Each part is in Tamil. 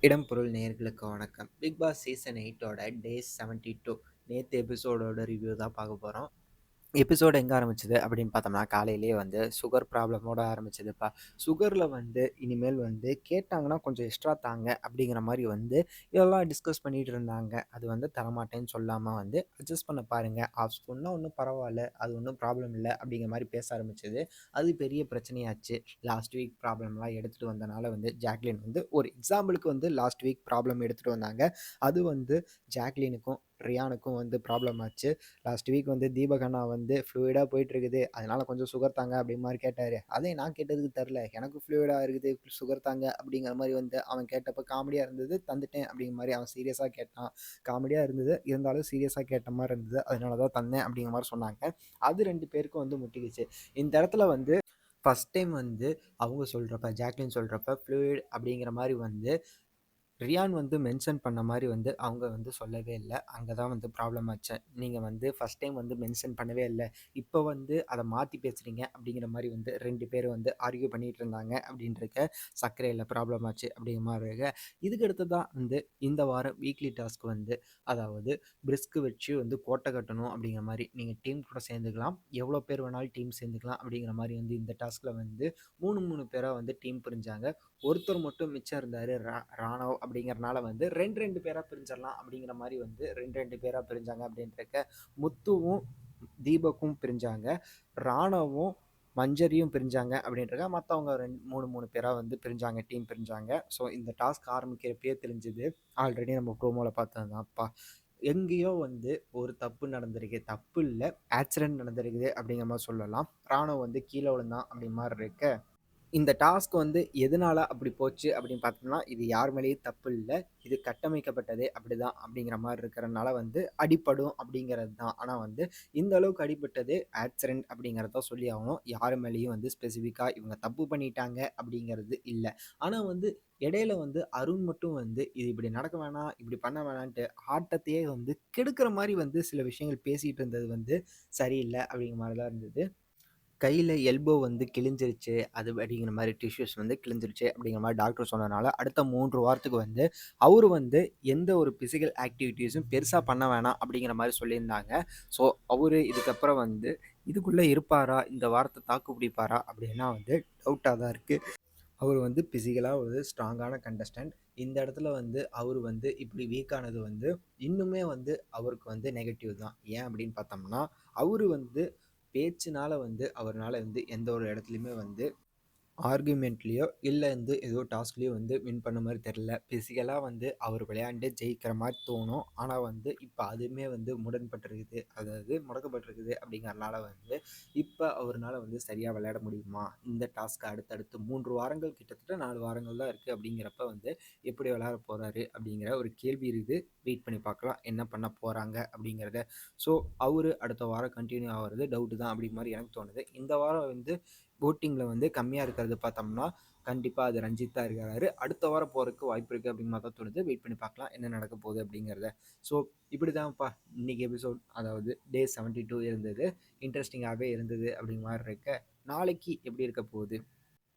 இடம் பொருள் வணக்கம். பிக் பாஸ் சீசன் எயிட்டோட டே செவன்ட்டி டூ நேற்று எபிசோடோட ரிவ்யூ தான் பார்க்க போகிறோம் எபிசோடு எங்கே ஆரம்பிச்சது அப்படின்னு பார்த்தோம்னா காலையிலேயே வந்து சுகர் ப்ராப்ளமோட ஆரம்பிச்சதுப்பா. சுகரில் வந்து இனிமேல் வந்து கேட்டாங்கன்னா கொஞ்சம் எக்ஸ்ட்ரா தாங்க அப்படிங்கிற மாதிரி வந்து இதெல்லாம் டிஸ்கஸ் பண்ணிகிட்டு இருந்தாங்க. அது வந்து தரமாட்டேன்னு சொல்லாமல் வந்து அட்ஜஸ்ட் பண்ண பாருங்கள் ஆஃப் ஸ்பூன்னா ஒன்றும் பரவாயில்ல அது ஒன்றும் ப்ராப்ளம் இல்லை அப்படிங்கிற மாதிரி பேச ஆரம்பிச்சது. அது பெரிய பிரச்சனையாச்சு. லாஸ்ட் வீக் ப்ராப்ளம்லாம் எடுத்துகிட்டு வந்தனால வந்து ஜாக்லின் வந்து ஒரு எக்ஸாம்பிளுக்கு வந்து லாஸ்ட் வீக் ப்ராப்ளம் எடுத்துகிட்டு வந்தாங்க. அது வந்து ஜாக்லினுக்கும் ரியானுக்கும் வந்து ப்ராப்ளம் ஆச்சு. லாஸ்ட் வீக் வந்து தீபகண்ணா வந்து ஃப்ளூயிடாக போயிட்டுருக்குது. அதனால் கொஞ்சம் சுகர் தாங்க அப்படி மாதிரி கேட்டார். அதே நான் கேட்டதுக்கு தெரில எனக்கு ஃப்ளூயிடாக இருக்குது சுகர் தாங்க அப்படிங்கிற மாதிரி வந்து அவன் கேட்டப்போ காமெடியாக இருந்தது தந்துட்டேன் அப்படிங்கிற மாதிரி அவன் சீரியஸாக கேட்டான். காமெடியாக இருந்தது. இருந்தாலும் சீரியஸாக கேட்ட மாதிரி இருந்தது. அதனால தான் தந்தேன் அப்படிங்கிற மாதிரி சொன்னாங்க. அது ரெண்டு பேருக்கும் வந்து முட்டிக்குச்சு. இந்த இடத்துல வந்து ஃபஸ்ட் டைம் வந்து அவங்க சொல்கிறப்ப ஜாக்லின் சொல்கிறப்ப ஃப்ளூயிட் அப்படிங்கிற மாதிரி வந்து ரியான் வந்து மென்ஷன் பண்ண மாதிரி வந்து அவங்க வந்து சொல்லவே இல்லை. அங்கே தான் வந்து ப்ராப்ளம் ஆச்சு. நீங்கள் வந்து ஃபஸ்ட் டைம் வந்து மென்ஷன் பண்ணவே இல்லை. இப்போ வந்து அதை மாற்றி பேசுகிறீங்க அப்படிங்கிற மாதிரி வந்து ரெண்டு பேர் வந்து ஆர்கியூ பண்ணிகிட்டு இருந்தாங்க அப்படின்றக்க சர்க்கரையில் ப்ராப்ளம் ஆச்சு அப்படிங்கிற மாதிரி இருக்க. இதுக்கு அடுத்து தான் வந்து இந்த வாரம் வீக்லி டாஸ்க் வந்து அதாவது பிரிஸ்க்கு வச்சு வந்து கோட்டை கட்டணும் அப்படிங்கிற மாதிரி நீங்கள் டீம் கூட சேர்ந்துக்கலாம். எவ்வளோ பேர் வேணாலும் டீம் சேர்ந்துக்கலாம் அப்படிங்கிற மாதிரி வந்து இந்த டாஸ்கில் வந்து மூணு மூணு பேராக வந்து டீம் பிரிஞ்சாங்க. ஒருத்தர் மட்டும் மிச்சம் இருந்தார் ரா ராணவ் அப்படிங்கிறனால வந்து ரெண்டு ரெண்டு பேராக பிரிஞ்சிடலாம் அப்படிங்கிற மாதிரி வந்து ரெண்டு ரெண்டு பேராக பிரிஞ்சாங்க அப்படின்றக்க முத்துவும் தீபக்கும் பிரிஞ்சாங்க ராணவும் மஞ்சரியும் பிரிஞ்சாங்க அப்படின்றக்க மற்றவங்க ரெண்டு மூணு மூணு பேராக வந்து பிரிஞ்சாங்க டீம் பிரிஞ்சாங்க. ஸோ இந்த டாஸ்க் ஆரம்பிக்கிறப்பே தெரிஞ்சுது. ஆல்ரெடி நம்ம ப்ரோமோவில் பார்த்தது தான்ப்பா எங்கேயோ வந்து ஒரு தப்பு நடந்திருக்கு தப்பு இல்லை ஆக்சிடென்ட் நடந்திருக்குது அப்படிங்கிற மாதிரி சொல்லலாம். ராணுவம் வந்து கீழே விழுந்தான் அப்படி மாதிரி இருக்க இந்த டாஸ்க் வந்து எதனால அப்படி போச்சு அப்படின்னு பார்த்தோம்னா இது யார் மேலேயும் தப்பு இல்லை. இது கட்டமைக்கப்பட்டது அப்படிதான் அப்படிங்கிற மாதிரி இருக்கிறனால வந்து அடிப்படும் அப்படிங்கிறது தான். ஆனால் வந்து இந்த அளவுக்கு அடிபட்டது ஆக்சிடென்ட் அப்படிங்கிறத சொல்லி ஆகணும். யார் மேலேயும் வந்து ஸ்பெசிஃபிக்காக இவங்க தப்பு பண்ணிட்டாங்க அப்படிங்கிறது இல்லை. ஆனால் வந்து இடையில வந்து அருண் மட்டும் வந்து இது இப்படி நடக்க வேணாம் இப்படி பண்ண வேணான்ட்டு ஆட்டத்தையே வந்து கெடுக்கிற மாதிரி வந்து சில விஷயங்கள் பேசிகிட்டு இருந்தது வந்து சரியில்லை அப்படிங்கிற மாதிரி தான் இருந்தது. கையில் எல்போ வந்து கிழிஞ்சிருச்சு அது அப்படிங்கிற மாதிரி டிஷ்யூஸ் வந்து கிழிஞ்சிருச்சு அப்படிங்கிற மாதிரி டாக்டர் சொன்னதுனால அடுத்த மூன்று வாரத்துக்கு வந்து அவர் வந்து எந்த ஒரு ஃபிசிக்கல் ஆக்டிவிட்டீஸும் பெருசாக பண்ண வேணாம் அப்படிங்கிற மாதிரி சொல்லியிருந்தாங்க. ஸோ அவர் இதுக்கப்புறம் வந்து இதுக்குள்ளே இருப்பாரா? இந்த வாரத்தை தாக்கு பிடிப்பாரா? அப்படின்னா வந்து டவுட்டாக தான் இருக்குது அவர் வந்து பிசிக்கலாக ஒரு ஸ்ட்ராங்கான கண்டஸ்டன்ட் இந்த இடத்துல வந்து அவர் வந்து இப்படி வீக்கானது வந்து இன்னுமே வந்து அவருக்கு வந்து நெகட்டிவ் தான். ஏன் அப்படின்னு பார்த்தோம்னா அவர் வந்து பேச்சுனால் வந்து அவர்னால் வந்து எந்த ஒரு இடத்துலையுமே வந்து ஆர்குமெண்ட்லேயோ இல்லை வந்து ஏதோ டாஸ்க்லேயோ வந்து வின் பண்ண மாதிரி தெரில. ஃபிசிக்கலாக வந்து அவர் விளையாண்டு ஜெயிக்கிற மாதிரி தோணும். ஆனால் வந்து இப்போ அதுவுமே வந்து முடன்பட்டிருக்குது அதாவது முடக்கப்பட்டிருக்குது அப்படிங்கிறனால வந்து இப்போ அவர்னால் வந்து சரியாக விளையாட முடியுமா? இந்த டாஸ்க்கு அடுத்தடுத்து மூன்று வாரங்கள் கிட்டத்தட்ட நாலு வாரங்கள் தான் இருக்குது அப்படிங்கிறப்ப வந்து எப்படி விளையாட போகிறாரு அப்படிங்கிற ஒரு கேள்வி இருக்குது. வெயிட் பண்ணி பார்க்கலாம். என்ன பண்ண போகிறாங்க அப்படிங்கிறத. ஸோ அவர் அடுத்த வாரம் கண்டினியூ ஆகிறது டவுட்டு தான் அப்படிங்கிற மாதிரி எனக்கு தோணுது. இந்த வாரம் வந்து ஓட்டிங்கில் வந்து கம்மியாக இருக்கிறது பார்த்தோம்னா கண்டிப்பாக அது ரஞ்சித் தான் இருக்கிறாரு அடுத்த வாரம் போகிறதுக்கு வாய்ப்பு இருக்குது அப்படின்னு மாதிரி தான் தோணுது. வெயிட் பண்ணி பார்க்கலாம் என்ன நடக்க போகுது அப்படிங்கிறத. ஸோ இப்படி தான்ப்பா இன்றைக்கி எபிசோட் அதாவது டே செவன்ட்டி டூ இருந்தது இன்ட்ரெஸ்டிங்காகவே இருந்தது அப்படிங்கிற மாதிரி இருக்க. நாளைக்கு எப்படி இருக்க போகுது?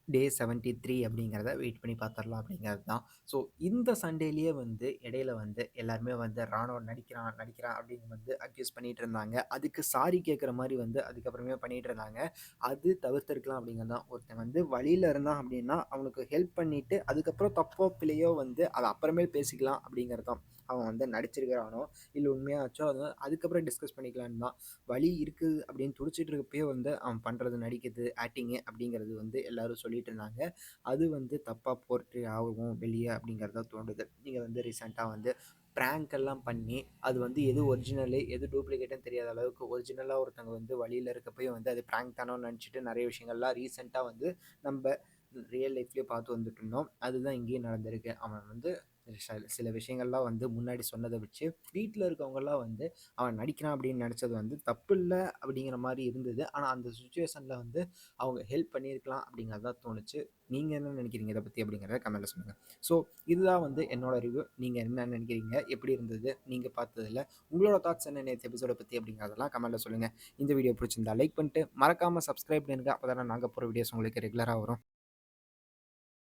டே செவன்ட்டி த்ரீ அப்படிங்கிறத வெயிட் பண்ணி பார்த்துடலாம் அப்படிங்கிறது தான். ஸோ இந்த சண்டேலேயே வந்து இடையில வந்து எல்லாருமே வந்து ராணுவ நடிக்கிறான் நடிக்கிறான் அப்படின்னு வந்து அக்யூஸ் பண்ணிகிட்டு இருந்தாங்க. அதுக்கு சாரி கேட்குற மாதிரி வந்து அதுக்கப்புறமே பண்ணிகிட்டு இருந்தாங்க. அது தவிர்த்திருக்கலாம் அப்படிங்கிறது தான். ஒருத்தன் வந்து வழியில் இருந்தான் அப்படின்னா அவனுக்கு ஹெல்ப் பண்ணிவிட்டு அதுக்கப்புறம் தப்போ பிள்ளையோ வந்து அதை அப்புறமேல் பேசிக்கலாம் அப்படிங்கிறது தான். அவன் வந்து நடிச்சிருக்கிறானோ இல்லை உண்மையாச்சோ அது அதுக்கப்புறம் டிஸ்கஸ் பண்ணிக்கலான்னு தான். வழி இருக்குது அப்படின்னு துடிச்சிட்டு இருக்கப்பயே வந்து அவன் பண்ணுறது நடிக்கிறது ஆக்டிங்கு அப்படிங்கிறது வந்து எல்லாரும் சொல்லிட்டு இருந்தாங்க. அது வந்து தப்பாக போர்ட்ரி ஆகும் வெளியே அப்படிங்கிறத தோணுது. நீங்கள் வந்து ரீசெண்டாக வந்து ப்ராங்க் எல்லாம் பண்ணி அது வந்து எது ஒரிஜினலு எது டூப்ளிகேட்டுன்னு தெரியாத அளவுக்கு ஒரிஜினலாக ஒருத்தவங்க வந்து வழியில் இருக்கப்போயும் வந்து அது ப்ராங்க் தானோன்னு நினச்சிட்டு நிறைய விஷயங்கள்லாம் ரீசெண்டாக வந்து நம்ம ரியல் லைஃப்லேயே பார்த்து வந்துட்டு இருந்தோம். அதுதான் இங்கேயும் நடந்திருக்கு. அவன் வந்து சில விஷயங்கள்லாம் வந்து முன்னாடி சொன்னதை வச்சு வீட்டில் இருக்கவங்கெல்லாம் வந்து அவன் நடிக்கிறான் அப்படின்னு நினச்சது வந்து தப்பு இல்லை அப்படிங்கிற மாதிரி இருந்தது. ஆனால் அந்த சுச்சுவேஷனில் வந்து அவங்க ஹெல்ப் பண்ணியிருக்கலாம் அப்படிங்கிறது தான் தோணுச்சு. நீங்கள் என்ன நினைக்கிறீங்க இதை பற்றி அப்படிங்கிறத கமெண்ட்டில் சொல்லுங்கள் ஸோ இதுதான் வந்து என்னோட ரிவ்யூ நீங்கள் என்ன நினைக்கிறீங்க? எப்படி இருந்தது? நீங்கள் பார்த்ததில்ல உங்களோட தாட்ஸ் என்ன? நேற்று எபிசோடை பற்றி அப்படிங்கிறதெல்லாம் கமெண்ட்டில் சொல்லுங்கள் இந்த வீடியோ பிடிச்சிருந்தா லைக் பண்ணிட்டு மறக்காமல் சப்ஸ்கிரைப் பண்ணுங்கள் அப்போ தானே நாங்கள் போகிற வீடியோஸ் உங்களுக்கு ரெகுலராக வரும்.